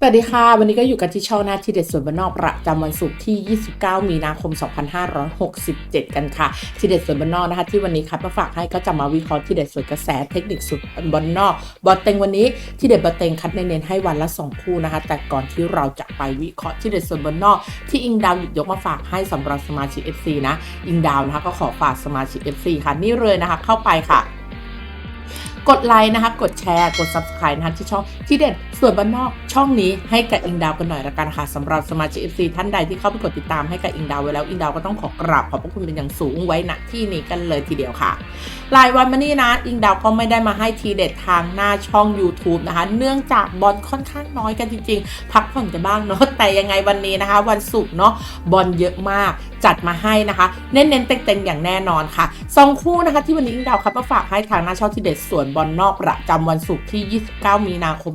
สวัสดีค่ะ วันนี้ก็อยู่กันที่ช่องหน้าที่เด็ดส่วนบ้านนอกประจำวันศุกร์ที่ 29 มีนาคม 2567 กันค่ะ ที่เด็ดส่วนบ้านนอกนะคะ ที่วันนี้คัดมาฝากให้ก็จะมาวิเคราะห์ที่เด็ดส่วนกระแสเทคนิคสุดบอลนอกบอลเต็งวันนี้ที่เด็ดบอลเต็งคัดเน้นให้วันละ 2 คู่นะคะ แต่ก่อนที่เราจะไปวิเคราะห์ที่เด็ดส่วนบอลนอก ที่อิงดาวหยิบยกมาฝากให้สำหรับสมาชิก FC นะอิงดาวนะคะก็ขอฝากสมาชิก FC ค่ะนี่เลยนะคะ เข้าไปค่ะ กดไลค์นะคะ กดแชร์ กด subscribe นะคะที่ช่องที่เด็ดส่วนบ้านนอกช่องนี้ให้กับอิงดาวกันหน่อยละกันค่ะสำหรับสมาชิก FC ท่านใดที่เข้าไปกดติดตามให้กับอิงดาวไว้แล้วอิงดาวก็ต้องขอกราบขอบพระคุณเป็นอย่างสูงไว้ณที่นี้กันเลยทีเดียวค่ะรายวันมานี่นะอิงดาวก็ไม่ได้มาให้ทีเด็ดทางหน้าช่อง YouTube นะคะ เนื่องจากบอลค่อนข้างน้อยกันจริงๆ พักผ่อนกันบ้างเนาะแต่ยังไงวันนี้นะคะ วันศุกร์เนาะบอลเยอะมากจัดมาให้นะคะ เน้นๆเต็งๆอย่างแน่นอนค่ะสองคู่นะคะ ที่วันนี้อิงดาวครับมาฝากให้ทางหน้าช่องที่เด็ดสวนบอลนอกประจำวันศุกร์ที่ 29 มีนาคม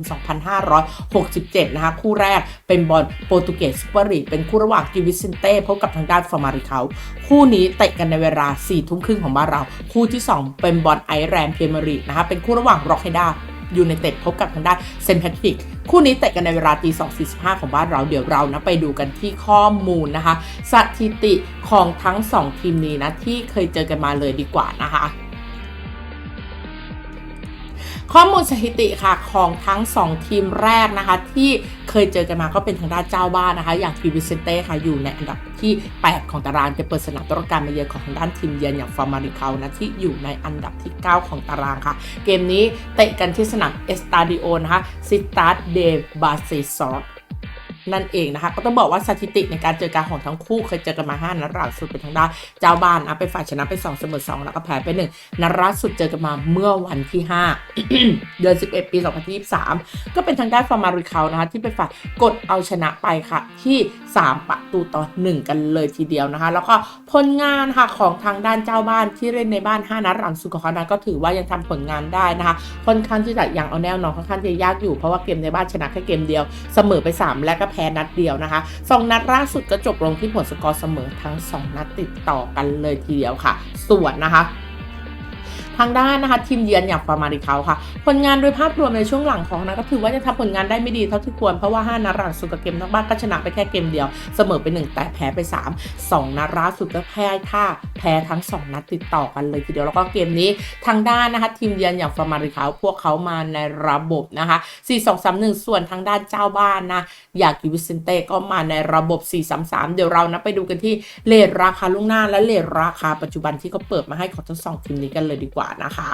2567 นะคะ คู่แรกเป็นบอลโปรตุเกสซูเปอร์ลีกเป็นคู่ระหว่างกิวิซินเต้พบกับทางด้านฟอร์มาริเขาคู่นี้เตะกันในเวลา4ทุ่มครึ่งของบ้านเรา คู่ที่ 2 เป็นบอลไอร์แลนด์เพรียร์ลีกนะคะเป็นคู่ระหว่างร็อกไฮด้า ยูไนเต็ดพบกับทางด้านเซนต์แพทริก คู่นี้เตะกันในเวลาตี2.45 ของบ้านเราเดี๋ยวเรานะไปดูกันที่ข้อมูลนะคะ สถิติของทั้ง 2 ทีมนี้นะ ที่เคยเจอกันมาเลยดีกว่านะคะข้อมูลสถิติค่ะของทั้ง 2 ทีมแรกนะคะ ที่เคยเจอกันมาก็เป็นทางด้านเจ้าบ้านนะคะ อย่างทีวิเซนเต้ค่ะอยู่ในอันดับ ที่ 8 ของตารางจะเปิดสนามต้อนรับการมาเยือนของทางด้านทีมเยือนอย่างฟอร์มาริเคานะที่อยู่ในอันดับที่ 9 ของตารางค่ะ เกมนี้เตะกันที่สนามเอสตาดิโอนะคะซิตาเดบาเซซอส นั่นเองนะคะ ก็ต้องบอกว่าสถิติในการเจอกันของทั้งคู่เคยเจอกันมา5นัดล่าสุดเป็นทางด้านเจ้าบ้านนะเป็นฝ่ายชนะไป2เสมอ2แล้วก็แพ้ไป1นัดล่าสุดเจอกันมาเมื่อวันที่ 5 เดือน 11 ปี 2023 ก็เป็นทางด้านฟอร์มาริเคานะคะที่เป็นฝ่ายกดเอาชนะไปค่ะที่ 3 ประตูต่อ 1 กันเลยทีเดียวนะคะ แล้วก็ผลงานค่ะของทางด้านเจ้าบ้านที่เล่นในบ้าน 5 นัดหลังสุดของเขานะก็ถือว่ายังทำผลงานได้นะคะค่อนข้างที่จะยังเอาแนวนอนค่อนข้างจะยากอยู่เพราะว่าเกมในบ้านชนะแค่เกมเดียวเสมอไป 3 และก็แพ้นัดเดียวนะคะสองนัดล่าสุดก็จบลงที่ผลสกอร์เสมอทั้ง 2 นัดติดต่อกันเลยทีเดียวค่ะ ส่วนนะคะ ทางด้านนะคะทีมเยือนอย่างฟาร์มาริเขาค่ะ ผลงานโดยภาพรวมในช่วงหลังของนะก็ถือว่ายังทำผลงานได้ไม่ดีเท่าที่ควรเพราะว่า 5นัดหลังสุดกับเกมนอกบ้านก็ชนะไปแค่เกมเดียว เสมอไป 1 แต่แพ้ไป 3 2นัดล่าสุดก็แพ้ท่าแพ้ทั้ง 2 นัดติดต่อกันเลยทีเดียวแล้วก็เกมนี้ทางด้านนะคะทีมเยือนอย่างฟาร์มาริเขาพวกเขามาในระบบนะคะ4-2-3-1 ส่วนทางด้านเจ้าบ้านนะอยากกิวิเซนเต้ก็มาในระบบ 4-3-3 เดี๋ยวเรานะไปดูกันที่เลทราคาล่วงหน้าและเลทราคาปัจจุบันที่เขาเปิดมาให้ของทั้งสองทีมนี้กันเลยดีกว่านะคะ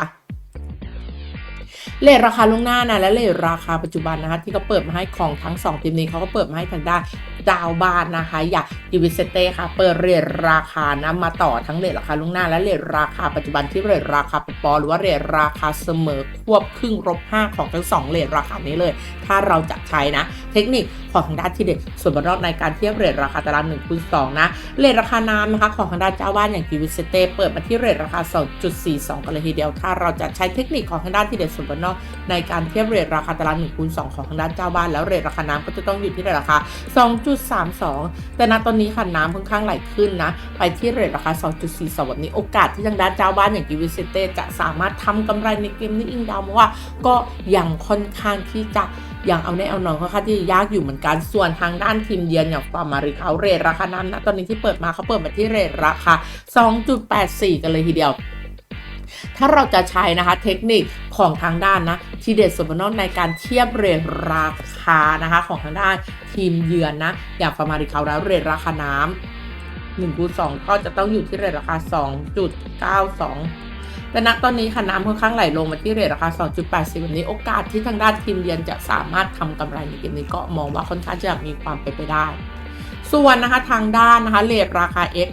เลทราคาล่วงหน้านะและเลทราคาปัจจุบันนะคะที่เขาเปิดมาให้ของทั้งสองทีมนี้เขาก็เปิดมาให้ทางด้าน ดาวบ้านนะคะ อย่ากดิวิเซเต้ค่ะ เปิดเรทราคานะมาต่อทั้งเรทราคาล่วงหน้าและเรทราคาปัจจุบันที่เรทราคาปปอหรือว่าเรทราคาเสมอควบครึ่งลบ5ของทั้งสองเรทราคานี้เลย ถ้าเราจะใช้นะ เทคนิคของทางด้านที่เด็ดส่วนบนรอบในการเทียบเรทราคาตาราง1คูณ2นะเรทราคาน้ำนะคะของทางด้านเจ้าบ้านอย่างดิวิเซเต้เปิดมาที่เรทราคา 2.42 กันเลยทีเดียว ถ้าเราจะใช้เทคนิคของทางด้านที่เด็ดส่วนบนนอกในการเทียบเรทราคาตาราง1คูณ2ของทางด้านเจ้าบ้านแล้วเรทราคาน้ำก็จะต้องอยู่ที่เรทราคา2.32 แต่ณตอนนี้ค่ะน้ำค่อนข้างไหลขึ้นนะ ไปที่เรทราคา 2.42แบบนี้โอกาสที่ทางด้านเจ้าบ้านอย่างกิวิเซเต้จะสามารถทำกำไรในเกมนี้อิงดาวมาว่าก็ยังค่อนข้างที่จะยังเอาแน่เอานอนค่อนข้างที่จะยากอยู่เหมือนกัน ส่วนทางด้านทีมเยือนอย่างฟาร์มาริเขาเรทราคาน้ำนะตอนนี้ที่เปิดมาเขาเปิดมาที่เรทราคา 2.84 กันเลยทีเดียว ถ้าเราจะใช้นะคะเทคนิค ของทางด้านนะทีเด็ดส่วนบนอกในการเทียบเรทราคานะคะของทางด้านทีมเยือนนะอย่างฟาร์มาริเขาแล้วเรทราคาน้ำ1คูณ2ก็จะต้องอยู่ที่เรทราคา2.92แต่ณตอนนี้ค่ะน้ำค่อนข้างไหลลงมาที่เรทราคา 2.80แบบนี้โอกาสที่ทางด้านทีมเยือนจะสามารถทำกำไรในเกมนี้ก็มองว่าค่อนข้างจะมีความเป็นไปได้ ส่วนนะคะทางด้านนะคะเรทราคา X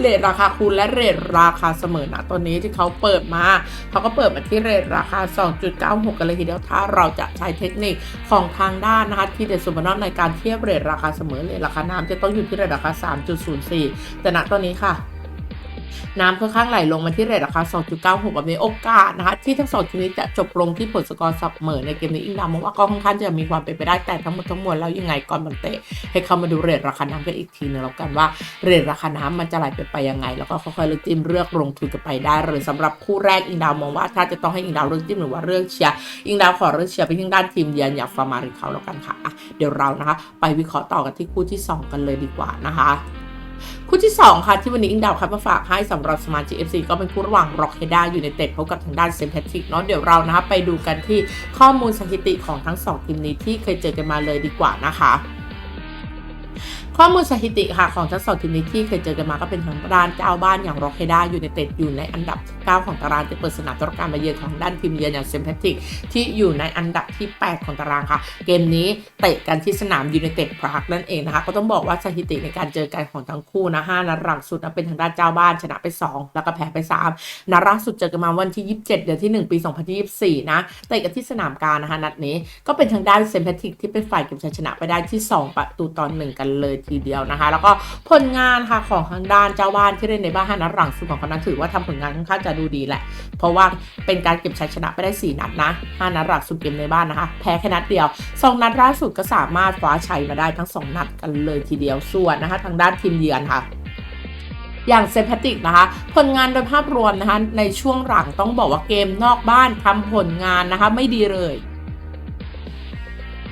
เรทราคาคูณและเรทราคาเสมอนะตอนนี้ที่เขาเปิดมาเขาก็เปิดมาที่เรทราคา 2.96 กันเลยทีเดียวถ้าเราจะใช้เทคนิคของทางด้านนะคะที่เดสุบานอนในการเทียบเรทราคาเสมอเรทราคาน้ำจะต้องอยู่ที่เรทราคา 3.04 แต่ณตอนนี้ค่ะ น้ำค่อนข้างไหลลงมาที่เรทราคา 2.96แบบนี้โอกาสนะคะ ที่ทั้งสองทีมนี้จะจบลงที่ผลสกอร์เสมอในเกมนี้อิงดาวมองว่าก็ค่อนข้างจะมีความเป็นไปได้แต่ทั้งหมดทั้งมวลแล้วยังไงก่อนบันเตะให้เข้ามาดูเรทราคาน้ำกันอีกทีนึงแล้วกันว่าเรทราคาน้ำมันจะไหลไปไปยังไง แล้วก็ค่อยๆเลือกจิ้มเลือกลงทุนกันไปได้เลยสำหรับคู่แรกอิงดาวมองว่าถ้าจะต้องให้อิงดาวเลือกจิ้มหรือว่าเลือกเชียร์อิงดาวขอเลือกเชียร์ไปที่ด้านทีมเยือนอย่างฟาร์มาริเขาแล้วกันค่ะะเดี๋ยวเรานะคะ ไปวิเคราะห์ต่อกันที่คู่ที่สองกันเลยดีกว่านะคะ คู่ที่ 2 ค่ะที่วันนี้อิงดาวคับมาฝากให้สำหรับสมาชิก FC ก็เป็นคู่ระหว่างร็อกเฮด้าอยู่ในเต็ดพบกับทางด้านเซนแพทริกเนาะเดี๋ยวเรานะคะไปดูกันที่ข้อมูลสถิติของทั้ง 2 ทีมนี้ที่เคยเจอกันมาเลยดีกว่านะคะ ข้อมูลสถิติค่ะของทั้งสองทีมนี้ที่เคยเจอกันมาก็เป็นทางด้านเจ้าบ้านอย่างรอกเฮด้าอยู่ในเต็ดอยู่ในอันดับ 9 ของตารางจะเปิดสนามต้อนการมาเยือนของด้านทีมเยือนอย่างเซนแพทริกที่อยู่ในอันดับที่ 8 ของตารางค่ะ เกมนี้เตะกันที่สนามยูไนเต็ดพรากนั่นเองนะคะ ก็ต้องบอกว่าสถิติในการเจอกันของทั้งคู่นะ5นัดหลังสุดนะเป็นทางด้านเจ้าบ้านชนะไป 2 แล้วก็แพ้ไป3นัดล่าสุดเจอกันมาวันที่ 27 เดือนที่ 1 ปี 2024 นะเตะกันที่สนามกลารนะคะนัดนี้ก็เป็นทางด้านเซนแพทริกที่เป็นฝ่ายเก็บชัยชนะไปได้ที่ 2 ประตูตอนึ่งกันเลยทีเดียวนะคะ แล้วก็ผลงานค่ะของทางด้านเจ้าบ้านที่เล่นในบ้าน5นัดหลังสุดของเขานั้นถือว่าทำผลงานค่อนข้างจะดูดีแหละ เพราะว่าเป็นการเก็บชัยชนะไปได้ 4 นัดนะ5นัดหลักสุดเกมในบ้านนะคะ แพ้แค่นัดเดียว 2 นัดล่าสุดก็สามารถคว้าชัยมาได้ทั้ง 2 นัดกันเลยทีเดียวส่วนนะคะทางด้านทีมเยือนค่ะอย่างเซพติกนะคะ ผลงานโดยภาพรวมนะคะ ในช่วงหลังต้องบอกว่าเกมนอกบ้านทำผลงานนะคะ ไม่ดีเลย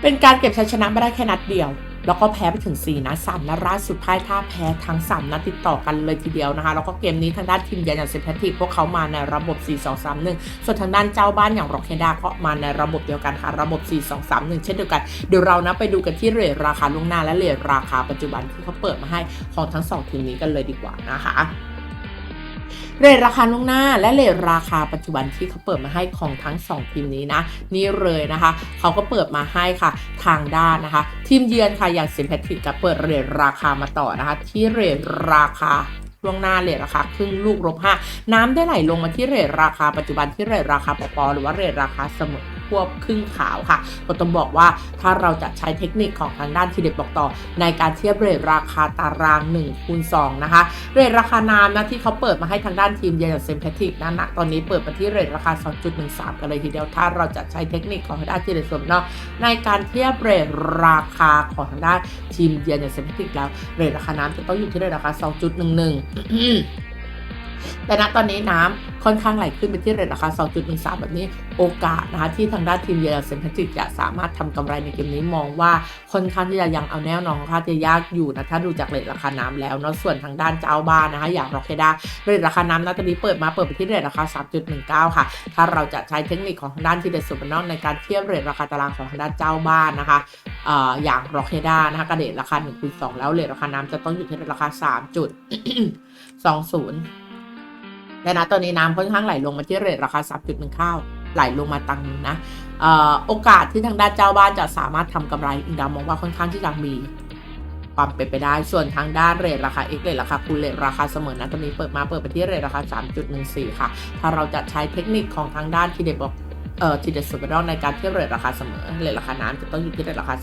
เป็นการเก็บชัยชนะไม่ได้แค่นัดเดียว แล้วก็แพ้ไปถึง 4 นัด3นัดล่าสุดพ่ายท่าแพ้ทั้ง 3 นัดติดต่อกันเลยทีเดียวนะคะ แล้วก็เกมนี้ทางด้านทีมเยือนอย่างเซนแพทริกพวกเขามาในระบบ 4-2-3-1 ส่วนทางด้านเจ้าบ้านอย่างร็อกเฮดาก็มาในระบบเดียวกันค่ะ ระบบ 4-2-3-1 เช่นเดียวกัน เดี๋ยวเรานะไปดูกันที่เรทราคาล่วงหน้าและเรทราคาปัจจุบันที่เขาเปิดมาให้ของทั้งสองทีมนี้กันเลยดีกว่านะคะ เรทราคาล่วงหน้า และเรทราคาปัจจุบันที่เขาเปิดมาให้ของทั้ง 2 ทีมนี้นะ นี่เลยนะคะ เขาก็เปิดมาให้ค่ะทางด้านนะคะ ทีมเยือนค่ะอย่างเซนแพทริกก็เปิดเรทราคามาต่อนะคะ ที่เรทราคาล่วงหน้าเรทราคาครึ่งลูกลบห้าน้ำได้ไหลลงมาที่เรทราคาปัจจุบันที่เรทราคาปปอหรือว่าเรทราคาเสมอ ควบครึ่งขาวค่ะก็ต้องบอกว่าถ้าเราจะใช้เทคนิคของทางด้านทีเด็ดบอกต่อ ในการเทียบเรทราคาตาราง1คูณ2นะคะ เรทราคาน้ำนะที่เขาเปิดมาให้ทางด้านทีมเยือนอย่างเซมเพทิกนะนะตอนนี้เปิดมาที่เรทราคา 2.13 กันเลยทีเดียวถ้าเราจะใช้เทคนิคของทางด้านทีเด็ดสมเนาะในการเทียบเรทราคาของทางด้านทีมเยือนอย่างเซมเพทิกแล้วเรทราคาน้ำจะต้องอยู่ที่เรทราคา 2.11 แต่ณตอนนี้น้ำค่อนข้างไหลขึ้นไปที่เรทราคา 2.13 แบบนี้โอกาสนะคะที่ทางด้านทีมเยอนเซนแพทริกจะสามารถทำกำไรในเกมนี้มองว่าค่อนข้างที่จะยังเอาแน่นอนค่าจะยากอยู่นะถ้าดูจากเรทราคาน้ำแล้วเนาะส่วนทางด้านเจ้าบ้านนะคะอย่างโรเฮดาเรทราคาน้ำณตอนนี้เปิดมาเปิดไปที่เรทราคา 3.19 ค่ะ ถ้าเราจะใช้เทคนิคของทางด้านทีเด็ดสุดบนนอกในการเทียบเรทราคาตารางของทางด้านเจ้าบ้านนะคะออย่างโรเฮดานะคะกระเดทราคา1คูณ2แล้วเรทราคาน้ำจะต้องอยู่ที่เรทราคา 3.20 และนะตอนนี้น้ำค่อนข้างไหลลงมาที่เรทราคา3.19ไหลลงมาตังหนึงนะออโอกาสที่ทางด้านเจ้าบ้านจะสามารถทำกำไรอินดามองว่าค่อนข้างที่จะมีความเป็นไปได้ ส่วนทางด้านเรทราคา X เรทราคาคูเรทราคาเสมอนะตอนนี้เปิดมาเปิดไปที่เรทราคา 3.14 ค่ะ ถ้าเราจะใช้เทคนิคของทางด้านที่เด็บอก เอ่อทีเด็ดสุดรอในการเทียบเรทราคาเสมอเรทราคาน้ำจะต้องอยู่ที่เรทราคา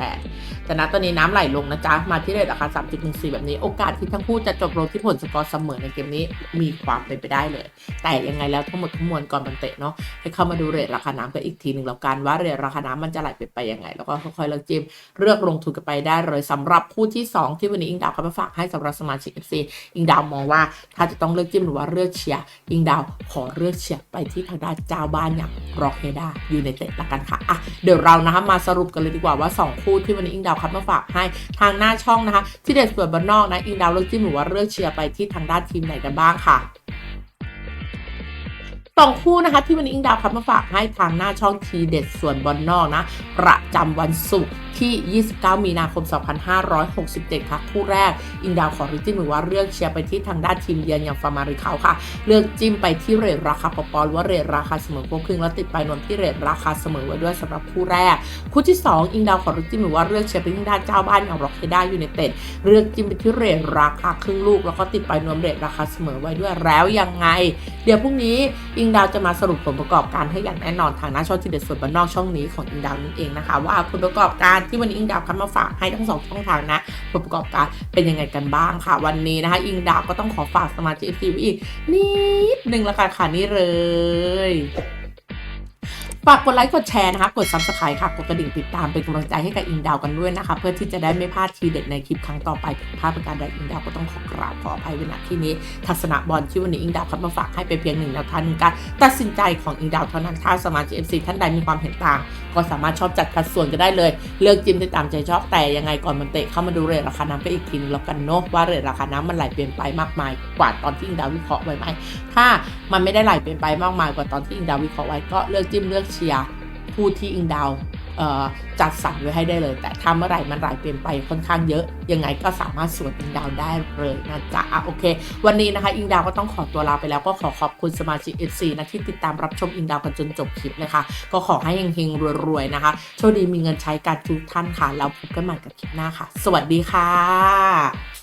3.18 แต่ณตอนนี้น้ำไหลลงนะจ๊ะ มาที่เรทราคา 3.14 แบบนี้ โอกาสที่ทั้งคู่จะจบลงที่ผลสกอร์เสมอในเกมนี้มีความเป็นไปได้เลย แต่ยังไงแล้วทั้งหมดทั้งมวลก่อนบันเตะเนาะให้เข้ามาดูเรทราคาน้ำกันอีกทีหนึ่งแล้วกันว่าเรทราคาน้ำมันจะไหลไปไปยังไง แล้วก็ค่อยๆเลือกจิ้มเลือกลงทุนกันไปได้เลยสำหรับคู่ที่ 2 ที่วันนี้อิงดาวเขามาฝากให้สำหรับสมาชิก FC อิงดาวมองว่า ถ้าจะต้องเลือกจิ้มหรือว่าเลือกเชียร์อิงดาวขอเลือกเชียร์ไปที่ทางด้านเจ้าบ้านอย่างร็อกเฮดาอยู่ในเตะละกันค่ะอะเดี๋ยวเรานะคะมาสรุปกันเลยดีกว่าว่า 2 คู่ที่วันนี้อิงดาวคัดมาฝากให้ทางหน้าช่องนะคะ ที่เด็ดส่วนบ้านนอกนะอิงดาวเลือกจิ้มหรือว่าเลือกเชียร์ไปที่ทางด้านทีมไหนกันบ้างค่ะ สองคู่นะคะที่วันนี้อิงดาวคัดมาฝากให้ทางหน้าช่องทีเด็ดส่วนบอลนอกนะ ประจำวันศุกร์ที่ 29 มีนาคม 2567 ค่ะ คู่แรก อิงดาวขอริจิ้มหรือว่าเลือกเชียร์ไปที่ทางด้านทีมเยือนอย่างฟาร์มาริเขาค่ะ เลือกจิ้มไปที่เรทราคาปอปอหรือว่าเรทราคาเสมอควบครึ่งแล้วติดไปนวมที่เรทราคาเสมอไว้ด้วยสำหรับคู่แรก คู่ที่ 2 อิงดาวขอริจิ้มหรือว่าเลือกเชียร์ไปที่ทางด้านเจ้าบ้านอย่างร็อกเฮด้ายูไนเต็ดเลือกจิ้มไปที่เรทราคาครึ่งลูก แล้วก็ติดไปนวมเรทราคาเสมอไว้ด้วยแล้วยังไง เดี๋ยวพรุ่งนี้อิงดาวจะมาสรุปผลประกอบการให้อย่างแน่นอนทางหน้าช่องทีเด็ดส่วนบ้านนอกช่องนี้ของอิงดาวนั่นเองนะคะ ว่าผลประกอบการที่วันนี้อิงดาวคัดมาฝากให้ทั้งสองช่องทางนะผลประกอบการเป็นยังไงกันบ้างค่ะ วันนี้นะคะ อิงดาวก็ต้องขอฝากสมาชิกเอฟซีอีกนิดนึงละกันค่ะนี่เลย ฝากกดไลค์กดแชร์นะคะ กด subscribe ค่ะ กดกระดิ่งติดตามเป็นกำลังใจให้กับอิงดาวกันด้วยนะคะ เพื่อที่จะได้ไม่พลาดทีเด็ดในคลิปครั้งต่อไปผิดพลาดประการใดอิงดาวก็ต้องขอกราบขออภัยเวลาที่นี้ ทัศนะบอลที่วันนี้อิงดาวคัดมาฝากให้เป็นเพียงหนึ่งแนวทางหนึ่งการตัดสินใจของอิงดาวเท่านั้นถ้าสมาชิก FC ท่านใดมีความเห็นต่าง ก็สามารถชอบจัดคัดส่วนก็ได้เลย เลือกจิ้มได้ตามใจชอบแต่ยังไงก่อนมันเตะเข้ามาดูเรทราคาน้ำก็อีกทีนึงแล้วกันเนาะว่าเรทราคาน้ำมันไหลเปลี่ยนไปมากมายกว่าตอนที่อิงดาววิเคราะห์ไว้ไหมถ้า มันไม่ได้ไหลเปลี่ยนไปมากมายกว่าตอนที่อิงดาววิเคราะห์ไว้ก็เลือกจิ้มเลือกเชียร์ผู้ที่อิงดาวจัดสรรไว้ให้ได้เลย แต่ถ้าเมื่อไหร่มันไหลเปลี่ยนไปค่อนข้างเยอะ ยังไงก็สามารถสวนอิงดาวได้เลยนะจ๊ะอะโอเค วันนี้นะคะ อิงดาวก็ต้องขอตัวลาไปแล้วก็ขอขอบคุณสมาชิก FC นะที่ติดตามรับชมอิงดาวกันจนจบคลิปเลยค่ะก็ขอให้เฮงๆรวยๆนะคะ โชคดีมีเงินใช้กันทุกท่านค่ะ แล้วพบกันใหม่กับคลิปหน้าค่ะ สวัสดีค่ะ